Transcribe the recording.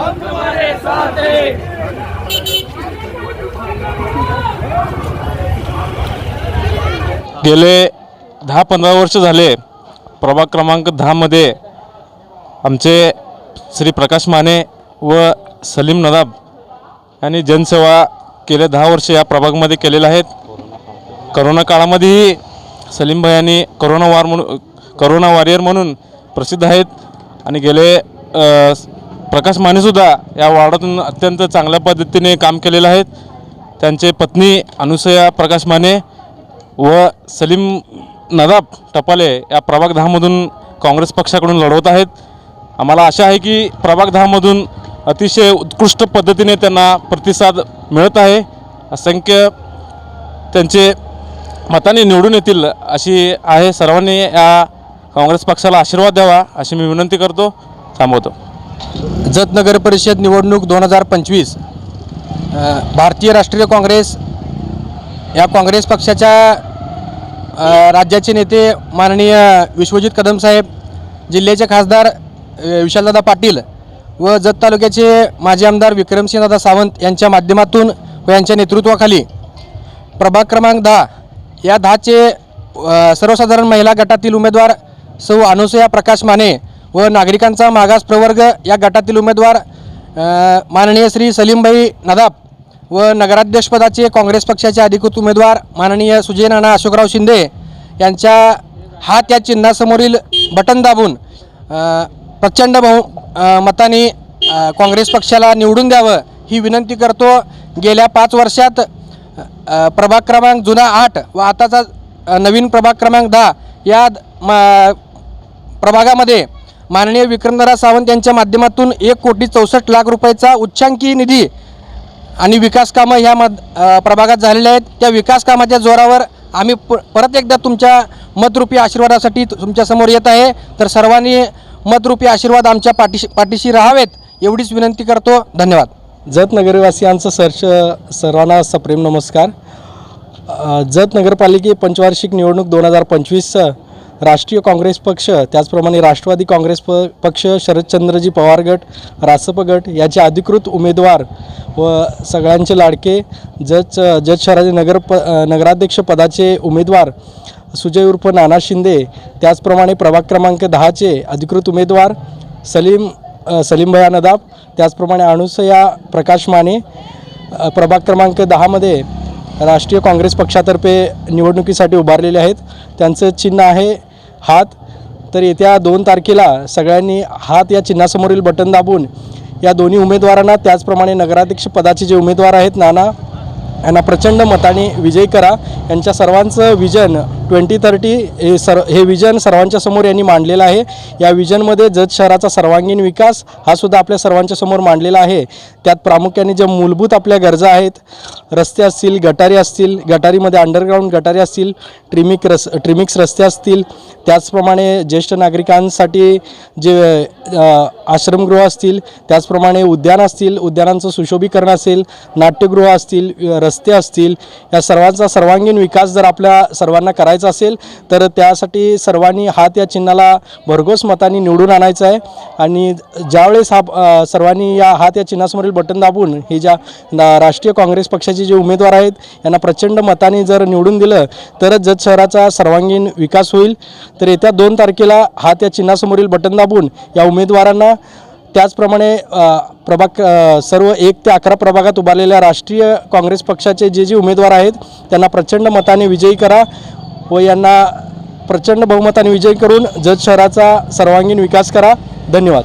हम तुम्हारे साथ हैं। गेले दहा पंधरा वर्ष झाले. प्रभाग क्रमांक दहामध्ये आमचे श्री प्रकाश माने व सलीम नदाब यांनी जनसेवा गेले दहा वर्ष या प्रभागमध्ये केलेल्या आहेत. करोना काळामध्येही सलीम यांनी करोना वार म्हणून करोना वॉरियर म्हणून प्रसिद्ध आहेत. आणि गेले प्रकाश मानेसुद्धा या वॉर्डातून अत्यंत चांगल्या पद्धतीने काम केलेलं आहेत त्यांचे पत्नी अनुसया प्रकाश माने व सलीम नदाब टपाले या प्रभाग दहामधून काँग्रेस पक्षाकडून लढवत आहेत. आम्हाला आशा आहे की प्रभाग दहामधून अतिशय उत्कृष्ट पद्धतीने त्यांना प्रतिसाद मिळत आहे. असंख्य त्यांचे मताने निवडून येतील अशी आहे. सर्वांनी या काँग्रेस पक्षाला आशीर्वाद द्यावा अशी मी विनंती करतो. थांबवतो. जत नगर परिषद निवडणूक दोन हजार पंचवीस भारतीय राष्ट्रीय काँग्रेस या काँग्रेस पक्षाच्या राज्याचे नेते माननीय विश्वजित कदम साहेब जिल्ह्याचे खासदार विशालदादा पाटील व जत तालुक्याचे माजी आमदार विक्रमसिंहदादा सावंत यांच्या माध्यमातून व यांच्या नेतृत्वाखाली प्रभाग क्रमांक दहा या दहाचे सर्वसाधारण महिला गटातील उमेदवार सौ अनुसया प्रकाश माने व नागरिकांचा मागास प्रवर्ग या गटातील उमेदवार माननीय श्री सलीमभाई नदाब व नगराध्यक्षपदाचे काँग्रेस पक्षाचे अधिकृत उमेदवार माननीय सुजय नाना अशोकराव शिंदे यांच्या हात या चिन्हासमोरील बटन दाबून प्रचंड बहु मताने काँग्रेस पक्षाला निवडून द्यावं ही विनंती करतो. गेल्या पाच वर्षात प्रभाग क्रमांक जुना आठ व आताचा नवीन प्रभाग क्रमांक दहा या द- म- प्रभागामध्ये माननीय विक्रमदारा सावंत यांच्या माध्यमातून एक कोटी चौसष्ट लाख रुपयाचा उच्चांकी निधी आणि विकास कामं ह्या मध प्रभागात झालेल्या आहेत. त्या विकास कामाच्या जोरावर आम्ही प परत एकदा तुमच्या मतरूपी आशीर्वादासाठी तुमच्यासमोर येत आहे. तर सर्वांनी मतरूपी आशीर्वाद आमच्या पाठीशी पाठीशी राहावेत एवढीच विनंती करतो. धन्यवाद. जत नगरवासियांचं सर्च सर्वांना सप्रेम नमस्कार. जत नगरपालिके पंचवार्षिक निवडणूक दोन हजार पंचवीसचं राष्ट्रीय काँग्रेस पक्ष त्याचप्रमाणे राष्ट्रवादी काँग्रेस प पक्ष शरदचंद्रजी पवार गट रासप गट याचे अधिकृत उमेदवार व सगळ्यांचे लाडके जज जज शहराचे नगर प नगराध्यक्ष पदाचे उमेदवार सुजय उर्फ नाना शिंदे त्याचप्रमाणे प्रभाग क्रमांक दहाचे अधिकृत उमेदवार सलीम सलीम सलीमभया नदाब त्याचप्रमाणे अणुसया प्रकाश माने प्रभाग क्रमांक दहामध्ये राष्ट्रीय काँग्रेस पक्षातर्फे निवडणुकीसाठी उभारलेले आहेत. त्यांचं चिन्ह आहे हात. तर येत्या दोन तारखेला सगळ्यांनी हात या चिन्हासमोरील बटन दाबून या दोन्ही उमेदवारांना त्याचप्रमाणे नगराध्यक्ष पदाचे जे उमेदवार आहेत नाना यांना प्रचंड मताने विजयी करा. यांच्या सर्वांचं विजन ट्वेंटी थर्टी हे सर हे विजन सर्वांच्या समोर यांनी मांडलेलं आहे. या विजनमध्ये जत शहराचा सर्वांगीण विकास हा सुद्धा आपल्या सर्वांच्या समोर मांडलेला आहे. त्यात प्रामुख्याने ज्या मूलभूत आपल्या गरजा आहेत रस्ते असतील गटारी असतील गटारीमध्ये अंडरग्राऊंड गटारी असतील ट्रिमिक रस ट्रिमिक्स रस्ते असतील त्याचप्रमाणे ज्येष्ठ नागरिकांसाठी जे आश्रमगृह असतील त्याचप्रमाणे उद्यान असतील उद्यानांचं सुशोभीकरण असेल नाट्यगृह असतील रस्ते असतील या सर्वांचा सर्वांगीण विकास जर आपल्या सर्वांना करायचा असेल तर त्यासाठी सर्वांनी हात या चिन्हाला भरघोस मतांनी निवडून आणायचं आहे. आणि ज्यावेळेस हा सर्वांनी या हात या चिन्हासमोरील बटन दाबून हे ज्या राष्ट्रीय काँग्रेस पक्षाचे जे उमेदवार आहेत यांना प्रचंड मताने जर निवडून दिलं तरच जत शहराचा सर्वांगीण विकास होईल. तर येत्या दोन तारखेला हात या चिन्हासमोरील बटन दाबून या उमेदवारांना त्याचप्रमाणे प्रभाग सर्व एक ते अकरा प्रभागात उभारलेल्या राष्ट्रीय काँग्रेस पक्षाचे जे जे उमेदवार आहेत त्यांना प्रचंड मताने विजयी करा व यांना प्रचंड बहुमताने विजयी करून जत शहराचा सर्वांगीण विकास करा. धन्यवाद.